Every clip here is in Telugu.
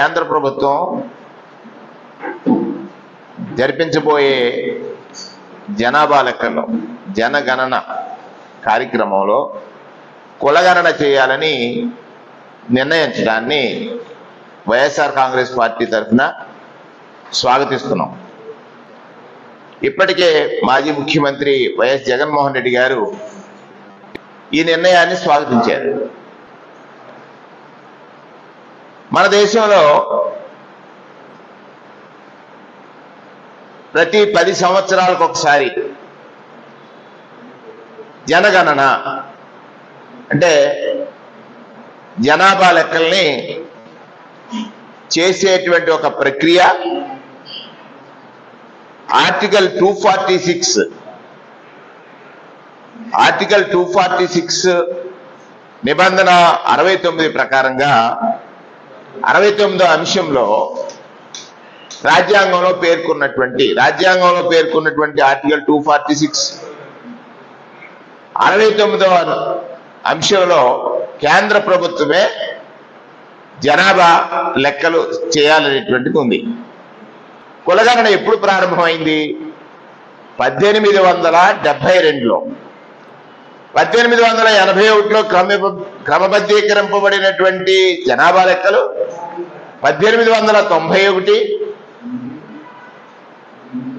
కేంద్ర ప్రభుత్వం జరిపించబోయే జనాభా లెక్కలో జనగణన కార్యక్రమంలో కులగణన చేయాలని నిర్ణయించడాన్ని వైఎస్ఆర్ కాంగ్రెస్ పార్టీ తరఫున స్వాగతిస్తున్నాం. ఇప్పటికే మాజీ ముఖ్యమంత్రి వైఎస్ జగన్మోహన్ రెడ్డి గారు ఈ నిర్ణయాన్ని స్వాగతించారు. మన దేశంలో ప్రతి పది సంవత్సరాలకు ఒకసారి జనగణన. అంటే జనాభా లెక్కల్ని చేసేటువంటి ఒక ప్రక్రియ. Article two forty six article two forty six నిబంధన అరవై తొమ్మిది ప్రకారంగా అరవై తొమ్మిదో అంశంలో రాజ్యాంగంలో పేర్కొన్నటువంటి రాజ్యాంగంలో పేర్కొన్నటువంటి ఆర్టికల్ టూ ఫార్టీ సిక్స్ అరవై తొమ్మిదవ అంశంలో కేంద్ర ప్రభుత్వమే జనాభా లెక్కలు చేయాలనేటువంటిది ఉంది. కులగణన ఎప్పుడు ప్రారంభమైంది? పద్దెనిమిది వందల డెబ్బై రెండులో. పద్దెనిమిది వందల ఎనభై ఒకటిలో క్రమ క్రమబద్ధీకరింపబడినటువంటి జనాభా లెక్కలు. పద్దెనిమిది వందల తొంభై ఒకటి.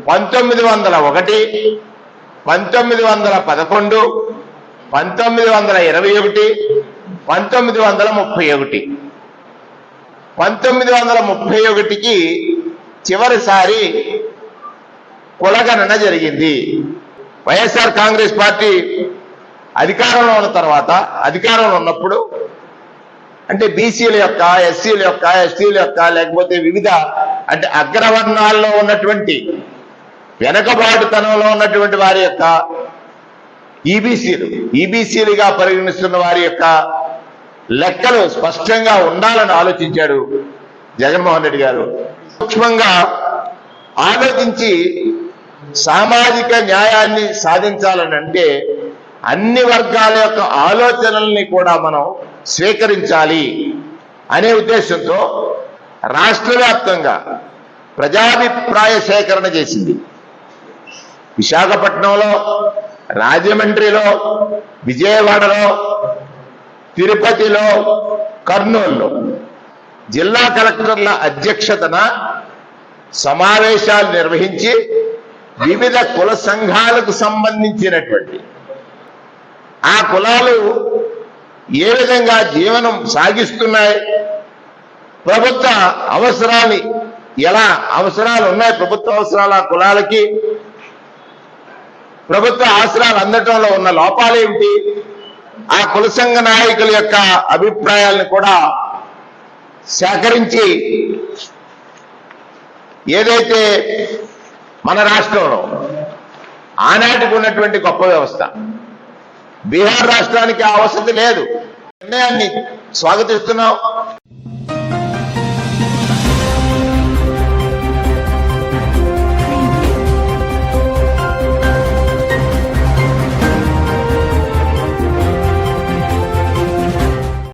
పంతొమ్మిది వందల ఒకటి. పంతొమ్మిది వందల పదకొండు. పంతొమ్మిది వందల ఇరవై ఒకటి. పంతొమ్మిది వందల ముప్పై ఒకటి. పంతొమ్మిది వందల ముప్పై ఒకటికి చివరిసారి కులగణన జరిగింది. వైఎస్ఆర్ కాంగ్రెస్ పార్టీ అధికారంలో ఉన్న తర్వాత అధికారంలో ఉన్నప్పుడు అంటే బీసీల యొక్క ఎస్సీల యొక్క ఎస్టీల యొక్క లేకపోతే వివిధ అంటే అగ్రవర్ణాల్లో ఉన్నటువంటి వెనకబాటుతనంలో ఉన్నటువంటి వారి యొక్క ఈబీసీలు ఈబీసీలుగా పరిగణిస్తున్న వారి యొక్క లెక్కలు స్పష్టంగా ఉండాలని ఆలోచించాడు జగన్మోహన్ రెడ్డి గారు. సూక్ష్మంగా ఆలోచించి సామాజిక న్యాయాన్ని సాధించాలని అంటే అన్ని వర్గాల యొక్క ఆలోచనల్ని కూడా మనం స్వీకరించాలి అనే ఉద్దేశంతో రాష్ట్ర వ్యాప్తంగా ప్రజాభిప్రాయ సేకరణ చేసింది. విశాఖపట్నంలో రాజమండ్రిలో విజయవాడలో తిరుపతిలో కర్నూలులో జిల్లా కలెక్టర్ల అధ్యక్షతన సమావేశాలు నిర్వహించి వివిధ కుల సంఘాలకు సంబంధించినటువంటి ఆ కులాలు ఏ విధంగా జీవనం సాగిస్తున్నాయి? ప్రభుత్వ అవసరాలు ఎలా అవసరాలు ఉన్నాయి? ప్రభుత్వ అవసరాలు ఆ కులాలకి? ప్రభుత్వ అవసరాలు అందటంలో ఉన్న లోపాలు ఏమిటి? ఆ కుల సంఘ నాయకుల యొక్క అభిప్రాయాలను కూడా సేకరించి ఏదైతే మన రాష్ట్రంలో ఆనాటికి ఉన్నటువంటి గొప్ప వ్యవస్థ బీహార్ రాష్ట్రానికి ఆ వసతి లేదు. నిర్ణయాన్ని స్వాగతిస్తున్నాం.